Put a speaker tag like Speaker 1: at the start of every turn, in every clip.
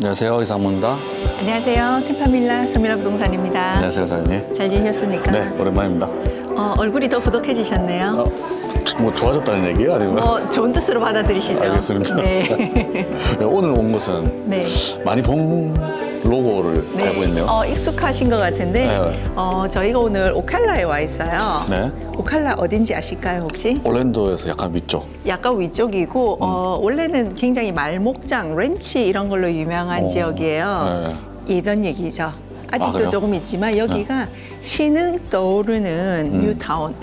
Speaker 1: 안녕하세요 이상문입니다.
Speaker 2: 안녕하세요. 템파밀라 서밀라 부동산입니다.
Speaker 1: 안녕하세요 사장님.
Speaker 2: 잘 지내셨습니까?
Speaker 1: 네 오랜만입니다.
Speaker 2: 어, 얼굴이 더 부덕해지셨네요.
Speaker 1: 어, 뭐 좋아졌다는 얘기요 아니면?
Speaker 2: 뭐 좋은 뜻으로 받아들이시죠.
Speaker 1: 알겠습니다.
Speaker 2: 네.
Speaker 1: 네, 오늘 온 곳은
Speaker 2: 네.
Speaker 1: 많이 본 로고를 알고 있네요.
Speaker 2: 어, 익숙하신 것 같은데
Speaker 1: 네.
Speaker 2: 어, 저희가 오늘 오칼라에 와 있어요.
Speaker 1: 네.
Speaker 2: 오칼라 어딘지 아실까요 혹시?
Speaker 1: 올랜도에서 약간 위쪽.
Speaker 2: 약간 위쪽이고
Speaker 1: 음.
Speaker 2: 어, 원래는 굉장히 말목장, 렌치 이런 걸로 유명한
Speaker 1: 어,
Speaker 2: 지역이에요. 예전 얘기죠. 아직도
Speaker 1: 그래요? 네.
Speaker 2: 조금 있지만 여기가 신흥 떠오르는
Speaker 1: 음.
Speaker 2: 뉴타운.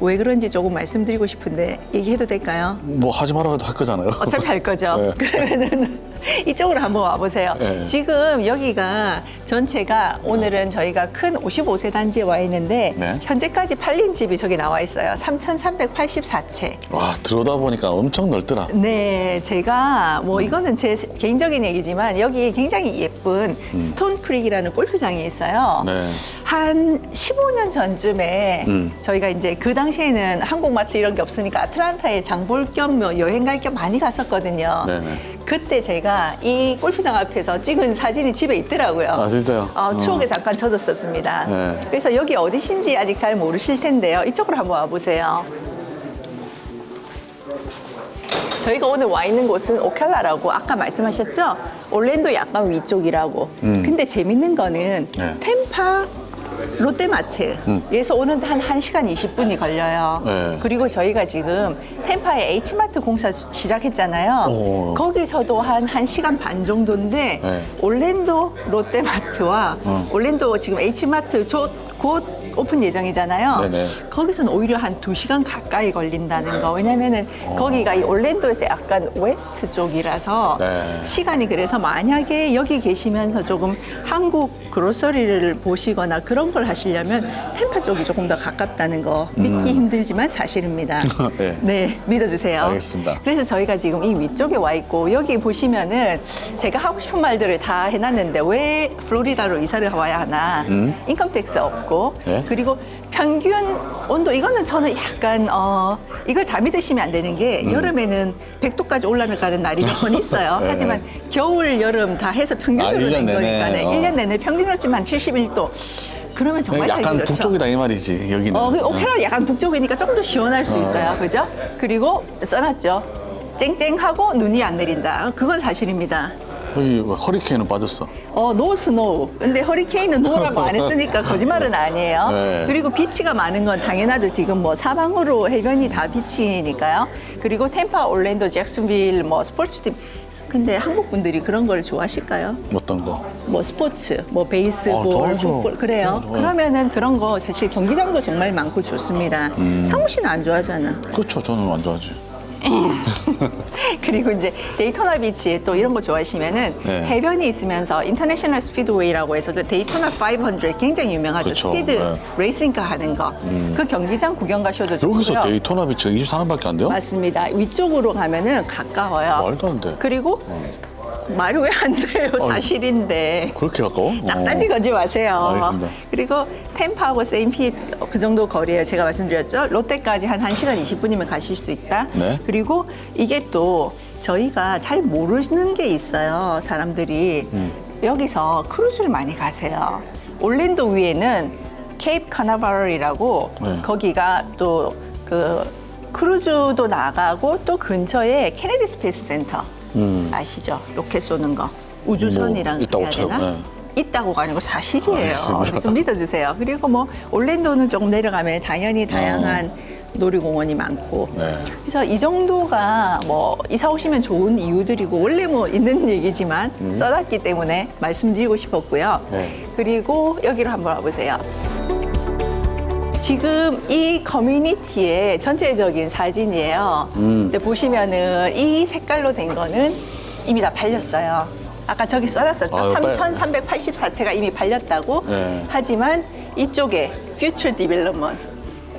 Speaker 2: 왜 그런지 조금 말씀드리고 싶은데 얘기해도 될까요?
Speaker 1: 뭐 하지 말아도 할 거잖아요.
Speaker 2: 어차피 할 거죠.
Speaker 1: 네.
Speaker 2: 그러면은 이쪽으로 한번 와보세요.
Speaker 1: 네.
Speaker 2: 지금 여기가 전체가 오늘은 저희가 큰 55세 단지에 와 있는데
Speaker 1: 네.
Speaker 2: 현재까지 팔린 집이 저기 나와 있어요. 3,384채.
Speaker 1: 와 들어오다 보니까 엄청 넓더라.
Speaker 2: 네, 제가 뭐 이거는 제 개인적인 얘기지만 여기 굉장히 예쁜 스톤 크릭이라는 골프장이 있어요.
Speaker 1: 음. 네.
Speaker 2: 한 15년 전쯤에
Speaker 1: 음.
Speaker 2: 저희가 이제 그 당시에는 한국마트 이런 게 없으니까 아틀란타에 장 볼 겸뭐 여행 갈 겸 많이 갔었거든요.
Speaker 1: 네네.
Speaker 2: 그때 제가 이 골프장 앞에서 찍은 사진이 집에 있더라고요.
Speaker 1: 아 진짜요?
Speaker 2: 어, 추억에 잠깐 젖었었습니다.
Speaker 1: 네.
Speaker 2: 그래서 여기 어디신지 아직 잘 모르실 텐데요. 이쪽으로 한번 와보세요. 저희가 오늘 와 있는 곳은 오칼라라고 아까 말씀하셨죠? 올랜도 약간 위쪽이라고.
Speaker 1: 음.
Speaker 2: 근데 재밌는 거는
Speaker 1: 네.
Speaker 2: 템파 롯데마트에서 오는데 한 1시간 20분이 걸려요.
Speaker 1: 네.
Speaker 2: 그리고 저희가 지금 템파에 H마트 공사 수- 시작했잖아요.
Speaker 1: 오.
Speaker 2: 거기서도 한 1시간 반 정도인데
Speaker 1: 네.
Speaker 2: 올랜도 롯데마트와
Speaker 1: 어.
Speaker 2: 올랜도 지금 H마트 조- 곧 오픈 예정이잖아요.
Speaker 1: 네네.
Speaker 2: 거기서는 오히려 한 두 시간 가까이 걸린다는 거. 왜냐면은 거기가 이 올랜도에서 약간 웨스트 쪽이라서
Speaker 1: 네.
Speaker 2: 시간이 그래서 만약에 여기 계시면서 조금 한국 그로서리를 보시거나 그런 걸 하시려면 템파 쪽이 조금 더 가깝다는 거 믿기 힘들지만 사실입니다.
Speaker 1: 네.
Speaker 2: 네, 믿어주세요.
Speaker 1: 알겠습니다.
Speaker 2: 그래서 저희가 지금 이 위쪽에 와 있고 여기 보시면은 제가 하고 싶은 말들을 다 해놨는데 왜 플로리다로 이사를 와야 하나?
Speaker 1: 음.
Speaker 2: 인컴 텍스 없고
Speaker 1: 네.
Speaker 2: 그리고 평균 온도 이거는 저는 약간 어 이걸 다 믿으시면 안 되는 게 여름에는 100도까지 올라가는 날이 몇 번 있어요.
Speaker 1: 음. 네.
Speaker 2: 하지만 겨울 여름 다 해서 평균으로
Speaker 1: 아,
Speaker 2: 된
Speaker 1: 내내.
Speaker 2: 거니까 네,
Speaker 1: 어.
Speaker 2: 1년 내내 평균으로 치면 한 71도. 그러면 정말 살기
Speaker 1: 약간
Speaker 2: 좋죠.
Speaker 1: 북쪽이다 이 말이지 여기는.
Speaker 2: 어, 그 오케라 약간 북쪽이니까 조금 더 시원할 수
Speaker 1: 어.
Speaker 2: 있어요. 그죠? 그리고 써놨죠. 쨍쨍하고 눈이 안 내린다. 그건 사실입니다.
Speaker 1: 여기 뭐 허리케인은 빠졌어.
Speaker 2: 어, 노 스노우. 근데 허리케인은 노라고 안 했으니까 거짓말은 아니에요.
Speaker 1: 네.
Speaker 2: 그리고 비치가 많은 건 당연하죠. 지금 뭐 사방으로 해변이 다 비치니까요. 그리고 템파, 올랜도, 잭슨빌, 뭐 스포츠팀. 근데 한국 분들이 그런 걸 좋아하실까요?
Speaker 1: 어떤 거?
Speaker 2: 뭐 스포츠, 뭐 베이스볼,
Speaker 1: 아, 좋아하죠.
Speaker 2: 풋볼 그래요.
Speaker 1: 좋아요.
Speaker 2: 그러면은 그런 거 사실 경기장도 정말 많고 좋습니다.
Speaker 1: 음.
Speaker 2: 상우 씨는 안 좋아하잖아.
Speaker 1: 그렇죠. 저는 안 좋아하지.
Speaker 2: 그리고 이제 데이토나 비치에 또 이런 거 좋아하시면은
Speaker 1: 네.
Speaker 2: 해변이 있으면서 인터내셔널 스피드웨이라고 해서 그 데이토나 500 굉장히 유명하죠.
Speaker 1: 그쵸.
Speaker 2: 스피드
Speaker 1: 네. 음.
Speaker 2: 레이싱카 하는 거. 그 경기장 구경 가셔도 좋고요.
Speaker 1: 여기서 데이토나 비치가 24만밖에 안 돼요?
Speaker 2: 맞습니다. 위쪽으로 가면은 가까워요.
Speaker 1: 말도 안 돼.
Speaker 2: 그리고 말이 왜 안 돼요? 사실인데.
Speaker 1: 그렇게 가까워? 어.
Speaker 2: 거지 마세요.
Speaker 1: 알겠습니다.
Speaker 2: 그리고 템파하고 세인피 그 정도 거리에 제가 말씀드렸죠. 롯데까지 한 1시간 20분이면 가실 수 있다.
Speaker 1: 네.
Speaker 2: 그리고 이게 또 저희가 잘 모르는 게 있어요. 사람들이.
Speaker 1: 음.
Speaker 2: 여기서 크루즈를 많이 가세요. 올랜도 위에는 케이프 카나발이라고
Speaker 1: 네.
Speaker 2: 거기가 또 그 크루즈도 나가고 또 근처에 케네디 스페이스 센터
Speaker 1: 음.
Speaker 2: 아시죠? 로켓 쏘는 거. 우주선이랑
Speaker 1: 뭐 있다고
Speaker 2: 해야
Speaker 1: 쳐요.
Speaker 2: 되나?
Speaker 1: 네.
Speaker 2: 있다고가 아니고 사실이에요.
Speaker 1: 알겠습니다.
Speaker 2: 좀 믿어주세요. 그리고 뭐 올랜도는 조금 내려가면 당연히 다양한 놀이공원이 많고.
Speaker 1: 네.
Speaker 2: 그래서 이 정도가 뭐 이사 오시면 좋은 이유들이고 원래 뭐 있는 얘기지만 써놨기 때문에 말씀드리고 싶었고요.
Speaker 1: 음. 네.
Speaker 2: 그리고 여기로 한번 와보세요. 지금 이 커뮤니티의 전체적인 사진이에요.
Speaker 1: 음.
Speaker 2: 근데 보시면은 이 색깔로 된 거는 이미 다 팔렸어요. 아까 저기 써놨었죠.
Speaker 1: 아유, 빨리-
Speaker 2: 3,384채가 이미 팔렸다고.
Speaker 1: 네.
Speaker 2: 하지만 이쪽에 future development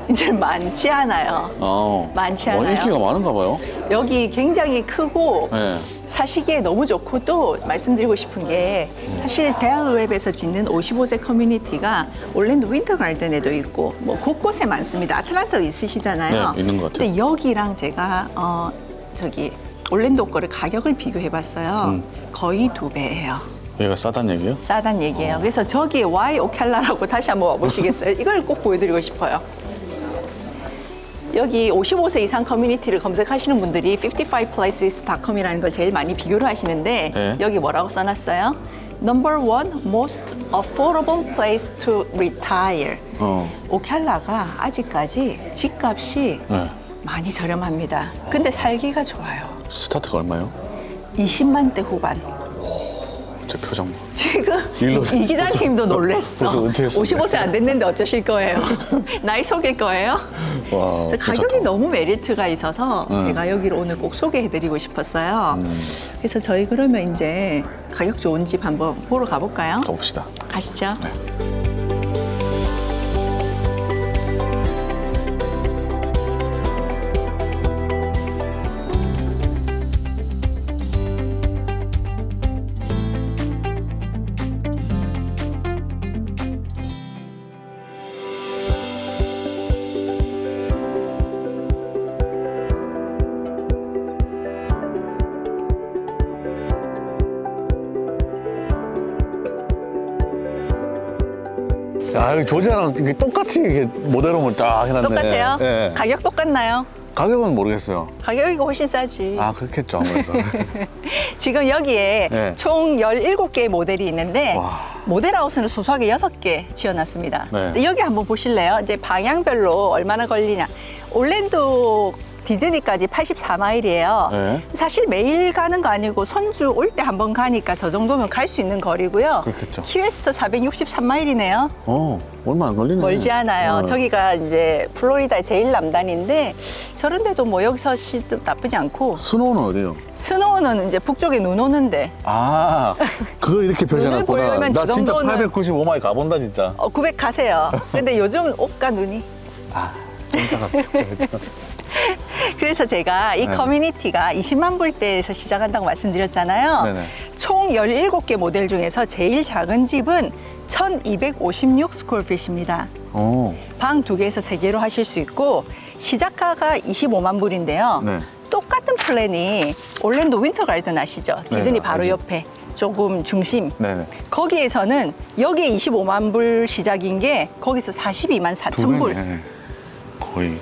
Speaker 2: 이제 많지 않아요.
Speaker 1: 어.
Speaker 2: 많지
Speaker 1: 어,
Speaker 2: 않아요.
Speaker 1: 인기가 많은가 봐요.
Speaker 2: 여기 굉장히 크고
Speaker 1: 네.
Speaker 2: 사시기에 너무 좋고 또 말씀드리고 싶은 게 사실 대학웹에서 짓는 55세 커뮤니티가 올랜도 윈터 가든에도 있고 뭐 곳곳에 많습니다. 아틀란타 있으시잖아요.
Speaker 1: 네, 있는 것 같아요.
Speaker 2: 근데 여기랑 제가 어 저기 올랜도 거를 가격을 비교해봤어요. 거의 두 배예요.
Speaker 1: 얘가 싸단 얘기예요?
Speaker 2: 싸단 얘기예요. 그래서 저기 Y 오켈라라고 다시 한번 와보시겠어요? 이걸 꼭 보여드리고 싶어요. 여기 55세 이상 커뮤니티를 검색하시는 분들이 55places.com이라는 걸 제일 많이 비교를 하시는데
Speaker 1: 네.
Speaker 2: 여기 뭐라고 써놨어요? Number one most affordable place to retire.
Speaker 1: 어.
Speaker 2: 오켈라가 아직까지 집값이
Speaker 1: 네.
Speaker 2: 많이 저렴합니다. 근데 살기가 좋아요.
Speaker 1: 스타트가 얼마예요?
Speaker 2: 20만 대 후반.
Speaker 1: 제 표정.
Speaker 2: 지금
Speaker 1: 일로
Speaker 2: 이 기자님도 놀랬어.
Speaker 1: 벌써 은퇴했어요.
Speaker 2: 55세 안 됐는데 어쩌실 거예요? 나이 속일 거예요?
Speaker 1: 와.
Speaker 2: 그래서 가격이
Speaker 1: 괜찮다.
Speaker 2: 너무 메리트가 있어서
Speaker 1: 음.
Speaker 2: 제가 여기를 오늘 꼭 소개해드리고 싶었어요.
Speaker 1: 음.
Speaker 2: 그래서 저희 그러면 이제 가격 좋은 집 한번 보러 가볼까요?
Speaker 1: 가봅시다.
Speaker 2: 가시죠.
Speaker 1: 네.
Speaker 3: 야, 여기 조지아랑 이게 똑같이 이게 모델홈을 딱 해놨네.
Speaker 2: 똑같아요?
Speaker 3: 예.
Speaker 2: 가격 똑같나요?
Speaker 3: 가격은 모르겠어요.
Speaker 2: 가격이 훨씬 싸지.
Speaker 3: 아, 그렇겠죠, 아무래도.
Speaker 2: 지금 여기에
Speaker 3: 네.
Speaker 2: 총 17개의 모델이 있는데
Speaker 3: 와.
Speaker 2: 모델하우스는 소소하게 6개 지어놨습니다.
Speaker 3: 네.
Speaker 2: 여기 한번 보실래요? 이제 방향별로 얼마나 걸리냐. 올랜도 디즈니까지 84마일이에요.
Speaker 1: 네.
Speaker 2: 사실 매일 가는 거 아니고 손주 올 때 한 번 가니까 저 정도면 갈 수 있는 거리고요.
Speaker 3: 그렇겠죠.
Speaker 2: 키웨스트 463마일이네요.
Speaker 1: 어, 얼마 안 걸리네.
Speaker 2: 멀지 않아요.
Speaker 1: 어.
Speaker 2: 저기가 이제 플로리다의 제일 남단인데 저런 데도 뭐 여기서 시도 나쁘지 않고
Speaker 1: 스노우는 어디요?
Speaker 2: 스노우는 이제 북쪽에 눈 오는데
Speaker 3: 아, 그걸 이렇게
Speaker 2: 눈을
Speaker 3: 펼쳐놨구나.
Speaker 2: 보려면 나저
Speaker 3: 진짜
Speaker 2: 정도는-
Speaker 3: 895마일 가본다, 진짜.
Speaker 2: 어, 900 가세요. 근데 요즘 옷과 눈이
Speaker 3: 아, 좀 이따가. 좀 이따가.
Speaker 2: 그래서 제가 이
Speaker 3: 네.
Speaker 2: 커뮤니티가 20만 불대에서 시작한다고 말씀드렸잖아요.
Speaker 3: 네네.
Speaker 2: 총 17개 모델 중에서 제일 작은 집은 1256 스퀘어핏입니다.
Speaker 1: 어.
Speaker 2: 방두 개에서 세 개로 하실 수 있고 시작가가 25만 불인데요.
Speaker 1: 네.
Speaker 2: 똑같은 플랜이 올랜도 윈터 가든 아시죠?
Speaker 3: 네,
Speaker 2: 디즈니 바로
Speaker 3: 알죠.
Speaker 2: 옆에 조금 중심.
Speaker 3: 네네.
Speaker 2: 거기에서는 여기에 25만 불 시작인 게 거기서 42만 4천 불.
Speaker 1: 네. 거의.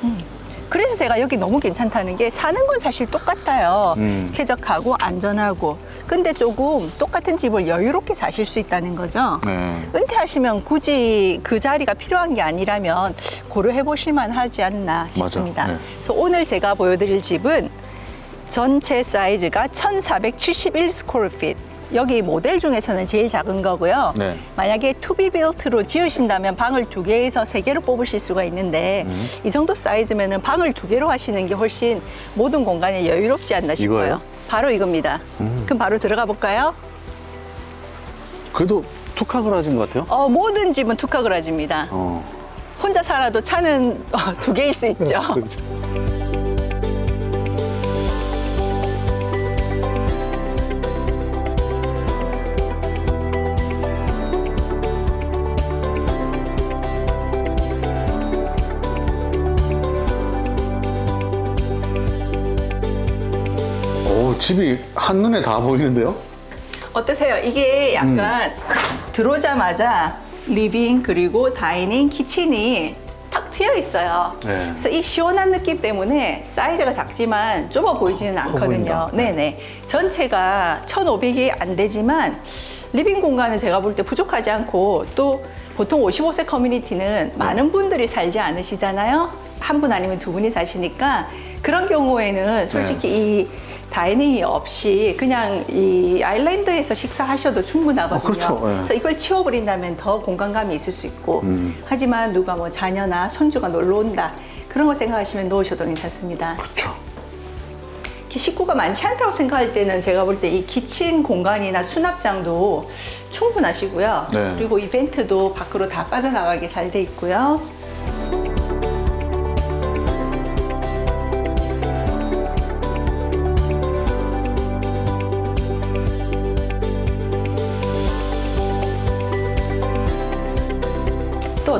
Speaker 2: 그래서 제가 여기 너무 괜찮다는 게 사는 건 사실 똑같아요.
Speaker 1: 음.
Speaker 2: 쾌적하고 안전하고. 근데 조금 똑같은 집을 여유롭게 사실 수 있다는 거죠.
Speaker 1: 네.
Speaker 2: 은퇴하시면 굳이 그 자리가 필요한 게 아니라면 고려해 보실 만하지 않나 싶습니다.
Speaker 1: 네.
Speaker 2: 그래서 오늘 제가 보여드릴 집은 전체 사이즈가 1,471 스퀘어핏. 여기 모델 중에서는 제일 작은 거고요.
Speaker 1: 네.
Speaker 2: 만약에 투비 빌트로 지으신다면 방을 두 개에서 세 개로 뽑으실 수가 있는데
Speaker 1: 음.
Speaker 2: 이 정도 사이즈면은 방을 두 개로 하시는 게 훨씬 모든 공간에 여유롭지 않나 싶어요.
Speaker 1: 이거요?
Speaker 2: 바로 이겁니다.
Speaker 1: 음.
Speaker 2: 그럼 바로 들어가 볼까요?
Speaker 3: 그래도 하신 것 같아요?
Speaker 2: 어, 모든 집은 투카그라지입니다.
Speaker 1: 어.
Speaker 2: 혼자 살아도 차는 어, 두 개일 수 있죠.
Speaker 3: 그렇죠.
Speaker 1: 집이 한눈에 다 보이는데요?
Speaker 2: 어떠세요? 이게 약간 들어오자마자 리빙 그리고 다이닝 키친이 탁 트여 있어요.
Speaker 1: 네.
Speaker 2: 그래서 이 시원한 느낌 때문에 사이즈가 작지만 좁아 보이지는 않거든요.
Speaker 1: 보인다.
Speaker 2: 네네. 전체가 1,500이 안 되지만 리빙 공간은 제가 볼 때 부족하지 않고 또 보통 55세 커뮤니티는 많은 분들이 살지 않으시잖아요. 한 분 아니면 두 분이 사시니까 그런 경우에는 솔직히 이 다이닝이 없이 그냥 이 아일랜드에서 식사하셔도 충분하거든요.
Speaker 1: 어, 그렇죠. 예.
Speaker 2: 그래서 이걸 치워버린다면 더 공간감이 있을 수 있고
Speaker 1: 음.
Speaker 2: 하지만 누가 뭐 자녀나 손주가 놀러 온다 그런 거 생각하시면 놓으셔도 괜찮습니다.
Speaker 1: 그렇죠.
Speaker 2: 이렇게 식구가 많지 않다고 생각할 때는 제가 볼 때 이 키친 공간이나 수납장도 충분하시고요.
Speaker 1: 네.
Speaker 2: 그리고 이벤트도 밖으로 다 빠져나가게 잘 돼 있고요.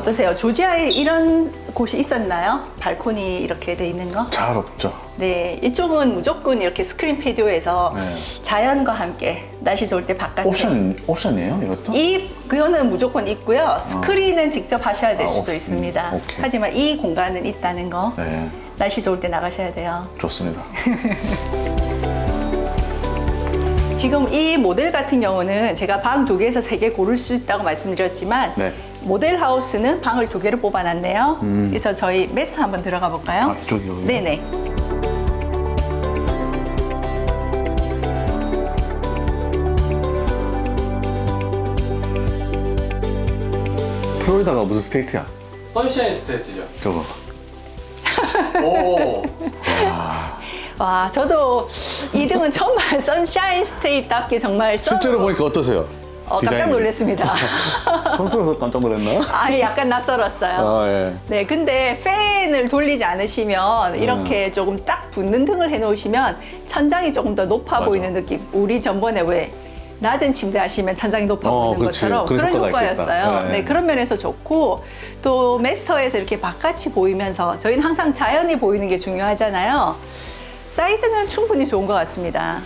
Speaker 2: 어떠세요? 조지아에 이런 곳이 있었나요? 발코니 이렇게 돼 있는 거?
Speaker 1: 잘 없죠.
Speaker 2: 네, 이쪽은 무조건 이렇게 스크린 패디오에서
Speaker 1: 네.
Speaker 2: 자연과 함께 날씨 좋을 때 바깥에
Speaker 1: 옵션 옵션이에요 이것도?
Speaker 2: 이 그거는 무조건 있고요. 스크린은 직접 하셔야 될
Speaker 1: 아,
Speaker 2: 수도
Speaker 1: 오케이.
Speaker 2: 있습니다.
Speaker 1: 오케이.
Speaker 2: 하지만 이 공간은 있다는 거.
Speaker 1: 네,
Speaker 2: 날씨 좋을 때 나가셔야 돼요.
Speaker 1: 좋습니다.
Speaker 2: 지금 이 모델 같은 경우는 제가 방 두 개에서 세 개 고를 수 있다고 말씀드렸지만
Speaker 1: 네.
Speaker 2: 모델 하우스는 방을 두 개를 뽑아놨네요.
Speaker 1: 음.
Speaker 2: 그래서 저희 메스 한번 들어가 볼까요?
Speaker 1: 아, 이쪽이요?
Speaker 2: 네네.
Speaker 1: 플로리다가 무슨 스테이트야?
Speaker 4: 선샤인 스테이트죠.
Speaker 1: 저거.
Speaker 4: 오.
Speaker 2: 와, 저도 2등은 처음 봐요. 선샤인 스테이트답게 정말 선-
Speaker 1: 실제로 보니까 어떠세요?
Speaker 2: 어, 깜짝
Speaker 1: 디자인이?
Speaker 2: 놀랐습니다.
Speaker 1: 평소에서 깜짝 놀랐나?
Speaker 2: 아니, 약간 낯설었어요.
Speaker 1: 아 예.
Speaker 2: 네, 근데 팬을 돌리지 않으시면 이렇게 조금 딱 붙는 등을 해놓으시면 천장이 조금 더 높아
Speaker 1: 맞아.
Speaker 2: 보이는 느낌. 우리 전번에 왜 낮은 침대 하시면 천장이 높아
Speaker 1: 어,
Speaker 2: 보이는
Speaker 1: 그치.
Speaker 2: 것처럼
Speaker 1: 그런
Speaker 2: 그런
Speaker 1: 효과가
Speaker 2: 효과였어요.
Speaker 1: 있겠다. 네.
Speaker 2: 네, 그런 면에서 좋고 또 메스터에서 이렇게 바깥이 보이면서 저희는 항상 자연이 보이는 게 중요하잖아요. 사이즈는 충분히 좋은 것 같습니다.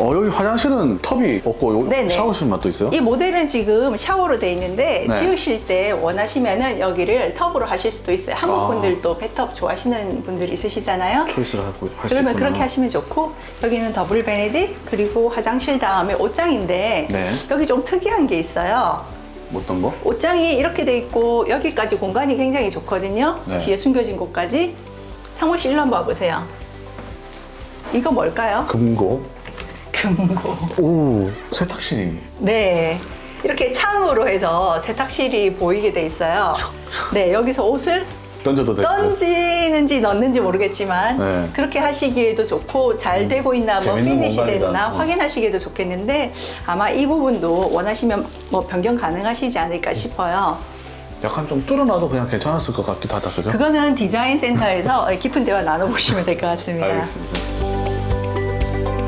Speaker 1: 어 여기 화장실은 텁이 없고 요
Speaker 2: 네네.
Speaker 1: 샤워실만 또 있어요?
Speaker 2: 이 모델은 지금 샤워로 돼 있는데
Speaker 1: 네.
Speaker 2: 지우실 때 원하시면은 여기를 텁으로 하실 수도 있어요. 한국
Speaker 1: 아.
Speaker 2: 분들도 배텁 좋아하시는 분들이 있으시잖아요.
Speaker 1: 초이스를 하고 할수
Speaker 2: 그러면. 그렇게 하시면 좋고 여기는 더블 베네딕 그리고 화장실 다음에 옷장인데
Speaker 1: 네.
Speaker 2: 여기 좀 특이한 게 있어요.
Speaker 1: 어떤 거?
Speaker 2: 옷장이 이렇게 돼 있고 여기까지 공간이 굉장히 좋거든요.
Speaker 1: 네.
Speaker 2: 뒤에 숨겨진 곳까지 사무실 일로 한번 와보세요. 이거 뭘까요?
Speaker 1: 금고.
Speaker 2: 금고.
Speaker 1: 오 세탁실이.
Speaker 2: 네. 이렇게 창으로 해서 세탁실이 보이게 돼 있어요. 네, 여기서 옷을
Speaker 1: 던져도 되고.
Speaker 2: 던지는지 넣는지 모르겠지만
Speaker 1: 네.
Speaker 2: 그렇게 하시기에도 좋고 잘 되고 있나 뭐
Speaker 1: 재밌는
Speaker 2: 피니시
Speaker 1: 공간이다.
Speaker 2: 됐나
Speaker 1: 어.
Speaker 2: 확인하시기에도 좋겠는데 아마 이 부분도 원하시면 뭐 변경 가능하시지 않을까 싶어요.
Speaker 1: 약간 좀 뚫어놔도 그냥 괜찮았을 것 같기도 하다 그죠?
Speaker 2: 그거는 디자인 센터에서 깊은 대화 나눠보시면 될 것 같습니다.
Speaker 1: 알겠습니다.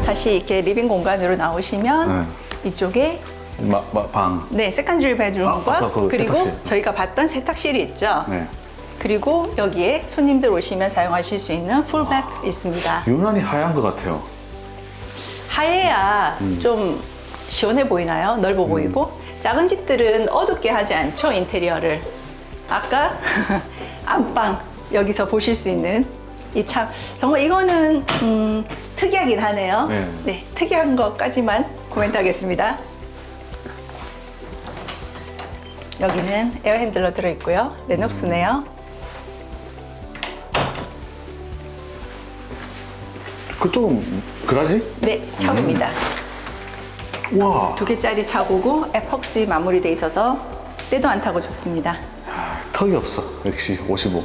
Speaker 2: 다시 이렇게 리빙 공간으로 나오시면
Speaker 1: 네.
Speaker 2: 이쪽에
Speaker 1: 마, 마, 방.
Speaker 2: 네 세컨드리 베드룸과
Speaker 1: 아, 그
Speaker 2: 그리고
Speaker 1: 세탁실.
Speaker 2: 저희가 봤던 세탁실이 있죠.
Speaker 1: 네.
Speaker 2: 그리고 여기에 손님들 오시면 사용하실 수 있는 풀백 있습니다.
Speaker 1: 유난히 하얀 것 같아요.
Speaker 2: 하얘야
Speaker 1: 음.
Speaker 2: 좀 시원해 보이나요? 넓어 보이고 작은 집들은 어둡게 하지 않죠 인테리어를. 아까 안방 여기서 보실 수 있는 이 참 정말 이거는 음, 특이하긴 하네요.
Speaker 1: 네.
Speaker 2: 특이한 것까지만 코멘트하겠습니다. 여기는 에어 핸들러 들어 있고요. 레녹스네요.
Speaker 1: 그쪽은 그라지?
Speaker 2: 네, 차고입니다.
Speaker 1: 와
Speaker 2: 두 개짜리 차고고 에폭시 마무리돼 있어서 때도 안 타고 좋습니다.
Speaker 1: 턱이 없어. 역시 55.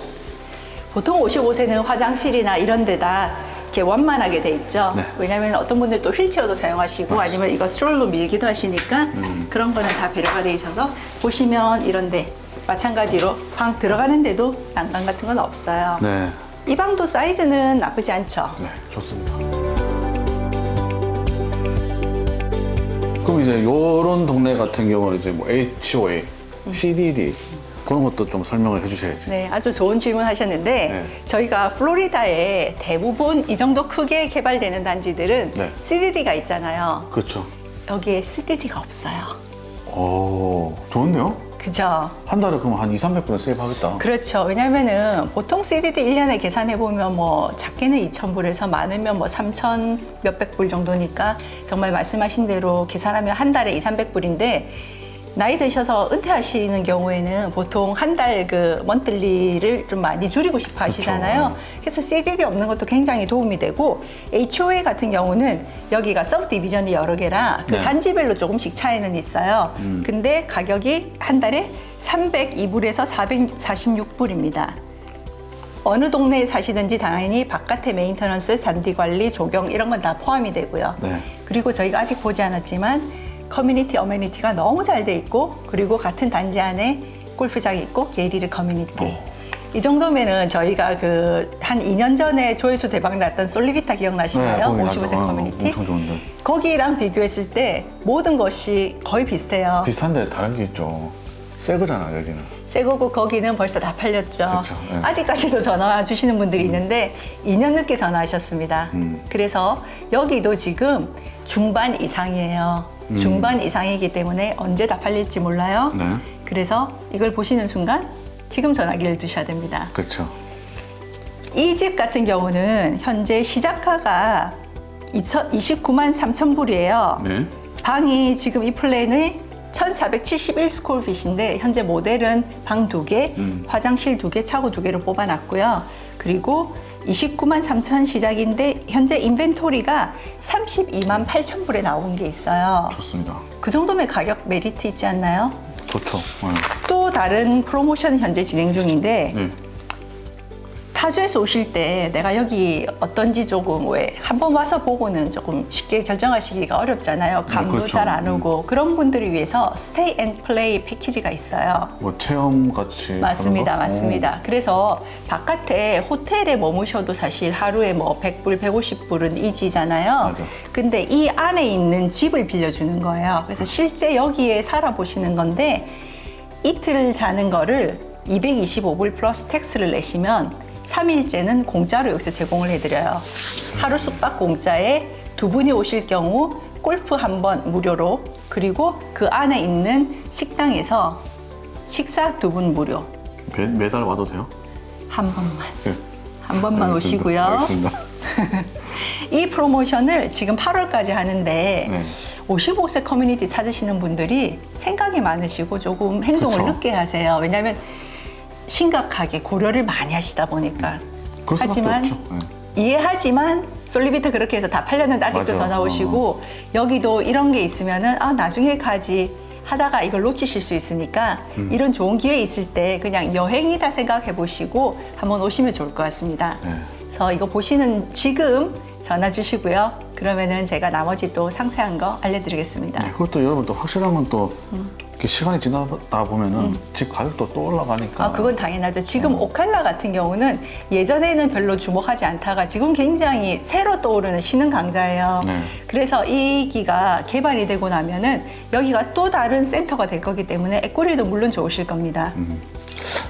Speaker 2: 보통 55세는 화장실이나 이런 데다 이렇게 완만하게 돼 있죠.
Speaker 1: 네.
Speaker 2: 왜냐하면 어떤 분들 또 휠체어도 사용하시고 아니면 이거 스트롤로 밀기도 하시니까
Speaker 1: 음.
Speaker 2: 그런 거는 다 배려가 돼 있어서 보시면 이런데 마찬가지로 방 들어가는데도 난간 같은 건 없어요.
Speaker 1: 네.
Speaker 2: 이 방도 사이즈는 나쁘지 않죠.
Speaker 1: 네, 좋습니다. 그럼 이제 요런 동네 같은 경우는 이제 뭐 HOA, CDD 그런 것도 좀 설명을 해주셔야지.
Speaker 2: 네, 아주 좋은 질문 하셨는데
Speaker 1: 네.
Speaker 2: 저희가 플로리다에 대부분 이 정도 크게 개발되는 단지들은
Speaker 1: 네.
Speaker 2: CDD가 있잖아요.
Speaker 1: 그렇죠.
Speaker 2: 여기에 CDD가 없어요.
Speaker 1: 오, 좋은데요?
Speaker 2: 그죠?
Speaker 1: 한 달에 그럼 한 2, 300불은 세이브 하겠다.
Speaker 2: 그렇죠. 왜냐면은 보통 CDD 1년에 계산해 보면 뭐 작게는 2,000불에서 많으면 뭐 3,000 몇백 불 정도니까 정말 말씀하신 대로 계산하면 한 달에 2, 300불인데 나이 드셔서 은퇴하시는 경우에는 보통 한 달 그 먼틀리를 좀 많이 줄이고 싶어 하시잖아요. 그래서 CDD 없는 것도 굉장히 도움이 되고 HOA 같은 경우는 여기가 서브 디비전이 여러 개라 그
Speaker 1: 네.
Speaker 2: 단지별로 조금씩 차이는 있어요.
Speaker 1: 음.
Speaker 2: 근데 가격이 한 달에 302불에서 446불입니다. 어느 동네에 사시든지 당연히 바깥의 메인터넌스, 잔디 관리, 조경 이런 건 다 포함이 되고요.
Speaker 1: 네.
Speaker 2: 그리고 저희가 아직 보지 않았지만 커뮤니티 어메니티가 너무 잘 돼 있고 그리고 같은 단지 안에 골프장이 있고 게리르 커뮤니티.
Speaker 1: 어.
Speaker 2: 이 정도면은 저희가 그 한 2년 전에 조회수 대박 났던 솔리비타 기억나시나요?
Speaker 1: 거기
Speaker 2: 55세
Speaker 1: 맞아. 어,
Speaker 2: 커뮤니티.
Speaker 1: 엄청 좋은데.
Speaker 2: 거기랑 비교했을 때 모든 것이 거의 비슷해요.
Speaker 1: 비슷한데 다른 게 있죠. 새 거잖아 여기는.
Speaker 2: 새 거고 거기는 벌써 다 팔렸죠.
Speaker 1: 그쵸, 네.
Speaker 2: 아직까지도 전화 주시는 분들이 있는데 2년 늦게 전화하셨습니다.
Speaker 1: 음.
Speaker 2: 그래서 여기도 지금 중반 이상이에요.
Speaker 1: 음.
Speaker 2: 중반 이상이기 때문에 언제 다 팔릴지 몰라요.
Speaker 1: 네.
Speaker 2: 그래서 이걸 보시는 순간 지금 전화기를 드셔야 됩니다.
Speaker 1: 그렇죠.
Speaker 2: 이 집 같은 경우는 현재 시작가가 29만 3천 불이에요.
Speaker 1: 네.
Speaker 2: 방이 지금 이 플랜이 1471 스콜핏인데 현재 모델은 방 두 개,
Speaker 1: 음.
Speaker 2: 화장실 두 개, 차고 두 개로 뽑아놨고요. 그리고 29만 3천 시작인데 현재 인벤토리가 32만 8천 불에 나온 게 있어요.
Speaker 1: 좋습니다.
Speaker 2: 그 정도면 가격 메리트 있지 않나요?
Speaker 1: 좋죠. 네.
Speaker 2: 또 다른 프로모션 현재 진행 중인데
Speaker 1: 네.
Speaker 2: 타주에서 오실 때 내가 여기 어떤지 조금 왜 한번 와서 보고는 조금 쉽게 결정하시기가 어렵잖아요. 감도
Speaker 1: 그렇죠.
Speaker 2: 잘안 오고 그런 분들을 위해서 스테이 앤 플레이 패키지가 있어요.
Speaker 1: 뭐 체험 같이.
Speaker 2: 맞습니다,
Speaker 1: 하는 거?
Speaker 2: 맞습니다. 그래서 바깥에 호텔에 머무셔도 사실 하루에 뭐 100불, 150불은 이지잖아요.
Speaker 1: 맞아.
Speaker 2: 근데 이 안에 있는 집을 빌려주는 거예요. 그래서 실제 여기에 살아보시는 건데 이틀 자는 거를 225불 플러스 텍스를 내시면 3일째는 공짜로 여기서 제공을 해드려요. 하루 숙박 공짜에 두 분이 오실 경우 골프 한 번 무료로 그리고 그 안에 있는 식당에서 식사 두 분 무료
Speaker 1: 매, 매달 와도 돼요?
Speaker 2: 한 번만
Speaker 1: 네.
Speaker 2: 한 번만
Speaker 1: 알겠습니다.
Speaker 2: 오시고요.
Speaker 1: 알겠습니다.
Speaker 2: 이 프로모션을 지금 8월까지 하는데
Speaker 1: 네.
Speaker 2: 55세 커뮤니티 찾으시는 분들이 생각이 많으시고 조금 행동을
Speaker 1: 그쵸.
Speaker 2: 늦게 하세요. 왜냐하면 심각하게 고려를 많이 하시다 보니까.
Speaker 1: 그럴 수밖에
Speaker 2: 하지만
Speaker 1: 없죠. 네.
Speaker 2: 이해하지만 솔리비트 그렇게 해서 다 팔렸는데 아직도
Speaker 1: 맞아.
Speaker 2: 전화 오시고 여기도 이런 게 있으면은 아 나중에 가지 하다가 이걸 놓치실 수 있으니까
Speaker 1: 음.
Speaker 2: 이런 좋은 기회 있을 때 그냥 여행이다 생각해 보시고 한번 오시면 좋을 것 같습니다.
Speaker 1: 네.
Speaker 2: 그래서 이거 보시는 지금 전화 주시고요. 그러면은 제가 나머지 또 상세한 거 알려드리겠습니다.
Speaker 1: 네, 그것도 여러분 또 확실한 건 또 시간이 지나다 보면은 집 가격도 또 올라가니까.
Speaker 2: 아, 그건 당연하죠. 지금 오칼라 같은 경우는 예전에는 별로 주목하지 않다가 지금 굉장히 새로 떠오르는 신흥 강자예요.
Speaker 1: 네.
Speaker 2: 그래서 이 기가 개발이 되고 나면은 여기가 또 다른 센터가 될 거기 때문에 에코리도 물론 좋으실 겁니다.
Speaker 1: 음,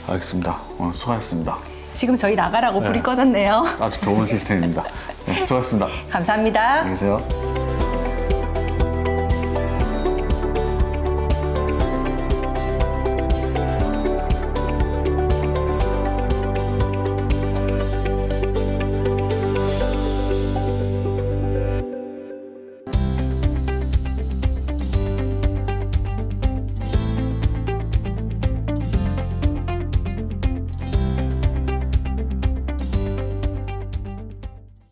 Speaker 1: 알겠습니다. 오늘 수고하셨습니다.
Speaker 2: 지금 저희 나가라고 불이
Speaker 1: 네.
Speaker 2: 꺼졌네요.
Speaker 1: 아주 좋은 시스템입니다. 네, 수고하셨습니다.
Speaker 2: 감사합니다.
Speaker 1: 안녕히 계세요.